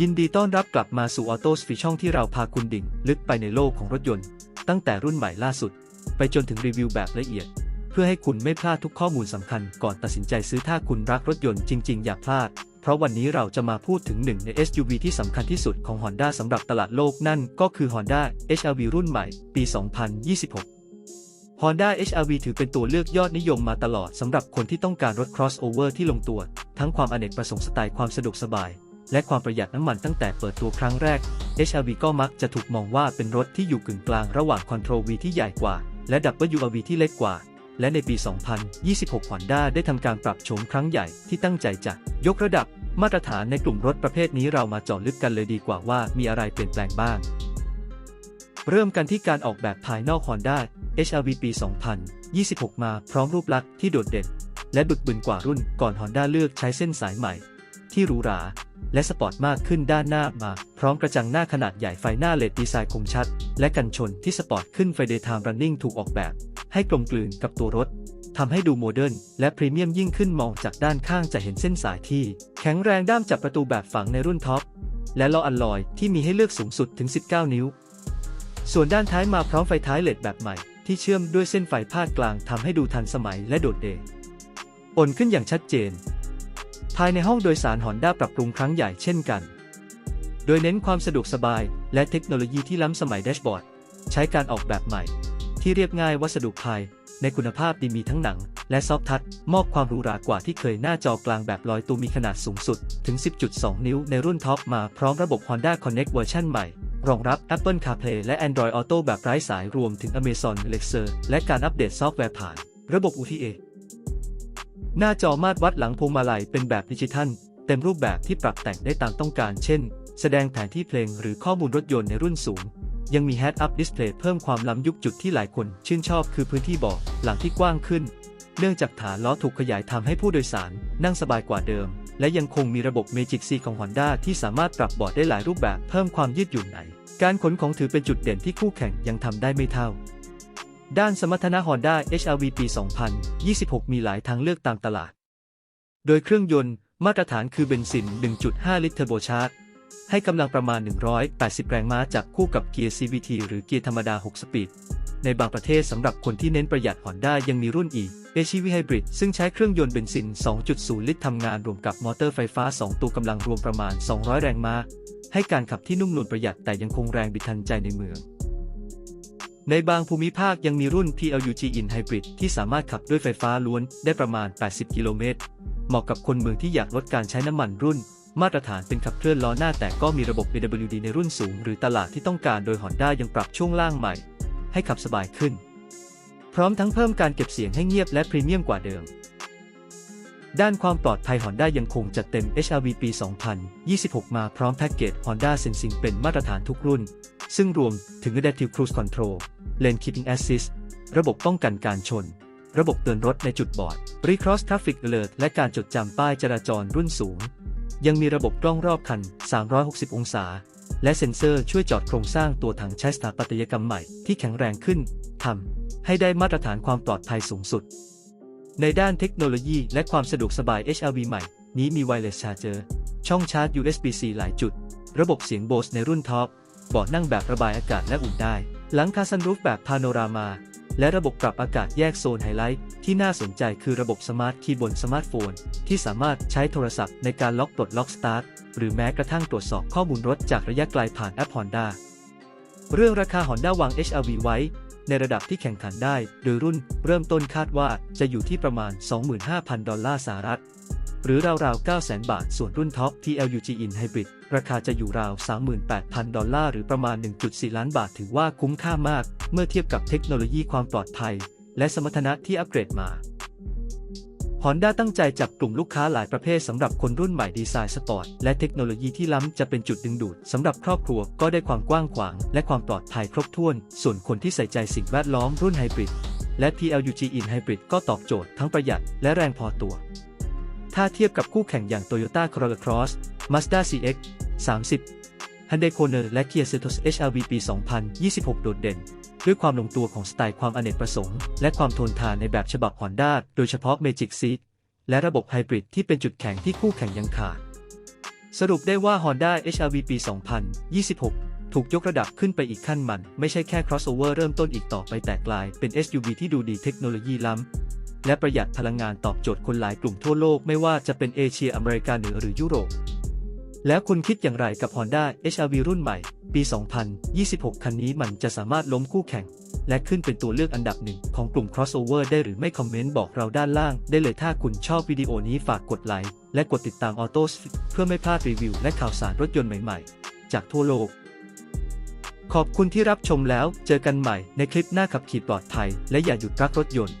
ยินดีต้อนรับกลับมาสู่ Auto s p e ช่องที่เราพาคุณดิ่ง ลึกไปในโลกของรถยนต์ ตั้งแต่รุ่นใหม่ล่าสุด ไปจนถึงรีวิวแบบละเอียด เพื่อให้คุณไม่พลาดทุกข้อมูลสำคัญก่อนตัดสินใจซื้อถ้าคุณรักรถยนต์จริง ๆ อย่าพลาด เพราะวันนี้เราจะมาพูดถึงหนึ่งใน SUV ที่สำคัญที่สุดของ Honda สำหรับตลาดโลกนั่นก็คือ Honda HR-V รุ่นใหม่ ปี 2026 Honda HR-V ถือเป็นตัวเลือกยอดนิยมมาตลอดสำหรับคนที่ต้องการรถ crossover ที่ลงตัว ทั้งความอเนกประสงค์สไตล์ความสะดวกสบาย และความประหยัดน้ำมันตั้งแต่เปิดตัวครั้งแรก HR-V ก็มักจะถูกมองว่าเป็นรถที่อยู่กึ่งกลางระหว่าง Control V ที่ใหญ่กว่า และ WRV ที่เล็กกว่า และในปี 2026 Honda ได้ทำการปรับโฉมครั้งใหญ่ที่ตั้งใจจะยกระดับมาตรฐานในกลุ่มรถประเภทนี้เรามาเจาะลึกกันเลยดีกว่าว่ามีอะไรเปลี่ยนแปลงบ้าง เริ่มกันที่การออกแบบภายนอก Honda HR-V ปี 2026 มาพร้อมรูปลักษณ์ที่โดดเด่น และบึกบึนกว่ารุ่นก่อน Honda เลือกใช้เส้นสายใหม่ ที่หรูหรา และสปอร์ตมากขึ้นด้านหน้ามา พร้อมกระจังหน้าขนาดใหญ่ไฟหน้าเลดดีไซน์คมชัด และกันชนที่สปอร์ตขึ้นไฟ Daytime Running ถูกออกแบบ ให้กลมกลืนกับตัวรถทำให้ดูโมเดิร์นและพรีเมียมยิ่งขึ้นมองจากด้านข้างจะเห็นเส้นสายที่ แข็งแรงด้ามจับประตูแบบฝังในรุ่นท็อปและล้ออัลลอยที่มีให้เลือกสูงสุดถึง 19 นิ้ว ส่วนด้านท้ายมาพร้อมไฟท้ายเลดแบบใหม่ ที่เชื่อมด้วยเส้นไฟพาดกลางทำให้ดูทันสมัยและโดดเด่นอ่อนขึ้นอย่างชัดเจน ภายในห้องโดยสารฮอนด้าปรับปรุงครั้งใหญ่เช่นกัน โดยเน้นความสะดวกสบาย และเทคโนโลยีที่ล้ำสมัยแดชบอร์ด ใช้การออกแบบใหม่ ที่เรียบง่ายวัสดุภาย ในคุณภาพดีมีทั้งหนัง และซอฟทัชมอบความหรูหรากว่าที่เคยหน้าจอกลางแบบลอยตัวมีขนาดสูงสุด ถึง 10.2 นิ้วในรุ่นท็อปมาพร้อมระบบ Honda Connect เวอร์ชันใหม่รองรับ Apple CarPlay และ Android Auto แบบไร้สายรวมถึง Amazon Alexa และการอัปเดตซอฟต์แวร์ผ่าน ระบบ UTA หน้าจอมาตรวัดหลังพวงมาลัยเป็นแบบดิจิทัล เต็มรูปแบบที่ปรับแต่งได้ตามต้องการ เช่น แสดงแผนที่เพลงหรือข้อมูลรถยนต์ในรุ่นสูง ยังมี Head-Up Display เพิ่มความล้ำยุคจุดที่หลายคน ชื่นชอบคือพื้นที่เบาะหลังที่กว้างขึ้น เนื่องจากฐานล้อถูกขยายทำให้ผู้โดยสาร นั่งสบายกว่าเดิม และยังคงมีระบบ Magic C ของ Honda ที่สามารถปรับเบาะได้หลายรูปแบบเพิ่มความยืดหยุ่นในการขนของถือเป็นจุดเด่นที่คู่แข่งยังทำได้ไม่เท่า ด้านสมรรถนะ Honda HR-V ปี 2026 มีหลายทางเลือกตามตลาด โดยเครื่องยนต์มาตรฐานคือเบนซิน 1.5 ลิตรเทอร์โบชาร์จ ให้กำลังประมาณ 180 แรงม้าจากคู่กับเกียร์ CVT หรือเกียร์ธรรมดา 6 สปีด ในบางประเทศสำหรับคนที่เน้นประหยัด Honda ยังมีรุ่น E HEV Hybrid ซึ่งใช้เครื่องยนต์เบนซิน 2.0 ลิตรทำงานรวมกับมอเตอร์ไฟฟ้า 2 ตัวกำลังรวมประมาณ 200 แรงม้า ให้การขับที่นุ่มนวลประหยัดแต่ยังคงแรงบิดทันใจในเมือง ในบางภูมิภาคยังมีรุ่น PLUG In Hybrid ที่สามารถขับด้วยไฟฟ้าล้วนได้ประมาณ 80 กิโลเมตร เหมาะกับคนเมืองที่อยากลดการใช้น้ำมันรุ่น มาตรฐานเป็นขับเคลื่อนล้อหน้าแต่ก็มีระบบ AWD ในรุ่นสูง หรือตลาดที่ต้องการโดย Honda ยังปรับช่วงล่างใหม่ ให้ขับสบายขึ้น พร้อมทั้งเพิ่มการเก็บเสียงให้เงียบและพรีเมียมกว่าเดิม ด้านความปลอดภัย Honda ยังคงจัดเต็ม HR-V ปี 2026 มาพร้อมแพ็กเกจ Honda Sensing เป็นมาตรฐานทุกรุ่น ซึ่งรวมถึง Adaptive Cruise Control Lane Keeping Assist ระบบป้องกันการชน ระบบเตือนรถในจุดบอด Recross Traffic Alert และการจดจำป้ายจราจรรุ่นสูง ยังมีระบบกล้องรอบคัน 360 องศา และเซ็นเซอร์ช่วยจอดโครงสร้างตัวถังใช้สถาปัตยกรรมใหม่ที่แข็งแรงขึ้นทำให้ได้มาตรฐานความปลอดภัยสูงสุด ในด้านเทคโนโลยีและความสะดวกสบาย HRV ใหม่ นี้มี Wireless Charger ช่องชาร์จ USB-C หลายจุด ระบบเสียง Bose ในรุ่นท็อป เบาะนั่งแบบระบายอากาศและอุ่นได้ หลังคาซันรูฟแบบพาโนรามา และระบบปรับอากาศแยกโซนไฮไลท์ ที่น่าสนใจคือระบบสมาร์ทคีย์บนสมาร์ทโฟน ที่สามารถใช้โทรศัพท์ในการล็อกปลดล็อกสตาร์ทหรือแม้กระทั่งตรวจสอบข้อมูลรถจากระยะไกลผ่านแอป Honda เรื่องราคา Honda วาง HR-V ไว้ ในระดับที่แข่งขันได้ โดยรุ่นเริ่มต้นคาดว่าจะอยู่ที่ประมาณ 25,000 ดอลลาร์สหรัฐ หรือราวๆ 900,000 บาท ส่วนรุ่นท็อป PLUG In Hybrid ราคาจะอยู่ราว 38,000 ดอลลาร์ หรือประมาณ 1.4 ล้านบาท ถือว่าคุ้มค่ามาก เมื่อเทียบกับเทคโนโลยีความปลอดภัย และสมรรถนะที่อัปเกรดมา Honda ตั้งใจจับกลุ่มลูกค้าหลายประเภทสำหรับคนรุ่นใหม่ดีไซน์สปอร์ตและเทคโนโลยีที่ล้ำจะเป็นจุดดึงดูดสำหรับครอบครัวก็ได้ความกว้างขวาง และความปลอดภัยครบถ้วน ส่วนคนที่ใส่ใจสิ่งแวดล้อมรุ่นไฮบริดและ PLUG In Hybrid ก็ตอบโจทย์ทั้งประหยัดและแรงพอตัว ถ้าเทียบกับคู่แข่งอย่าง Toyota Corolla Cross Mazda CX 30 Hyundai Kona และ Kia Seltos HR-V ปี 2026 โดดเด่น ด้วยความลงตัวของสไตล์ความอเนกประสงค์ และความทนทานในแบบฉบับ Honda โดยเฉพาะ Magic Seat และระบบไฮบริดที่เป็นจุดแข็งที่คู่แข่งยังขาด สรุปได้ว่า Honda HR-V ปี 2026 ถูกยกระดับขึ้นไปอีกขั้นมัน ไม่ใช่แค่ crossover เริ่มต้นอีกต่อไปแต่กลายเป็น SUV ที่ดูดีเทคโนโลยีล้ำ และประหยัดพลังงานตอบโจทย์คนหลายกลุ่มทั่วโลกไม่ว่าจะเป็นเอเชียอเมริกาเหนือหรือยุโรป แล้วคุณคิดอย่างไรกับ Honda HR-V รุ่นใหม่ ปี 2026 คันนี้มันจะสามารถล้มคู่แข่ง และขึ้นเป็นตัวเลือกอันดับหนึ่งของกลุ่ม crossover ได้หรือไม่คอมเมนต์บอกเราด้านล่าง ได้เลยถ้าคุณชอบวิดีโอนี้ฝากกดไลค์และกดติดตาม Auto s เพื่อไม่พลาดรีวิวและข่าวสารรถยนต์ใหม่ๆ จากทั่วโลกขอบคุณที่รับชมแล้ว เจอกันใหม่ในคลิปหน้าขับขี่ปลอดภัย และอย่าหยุดรักรถยนต์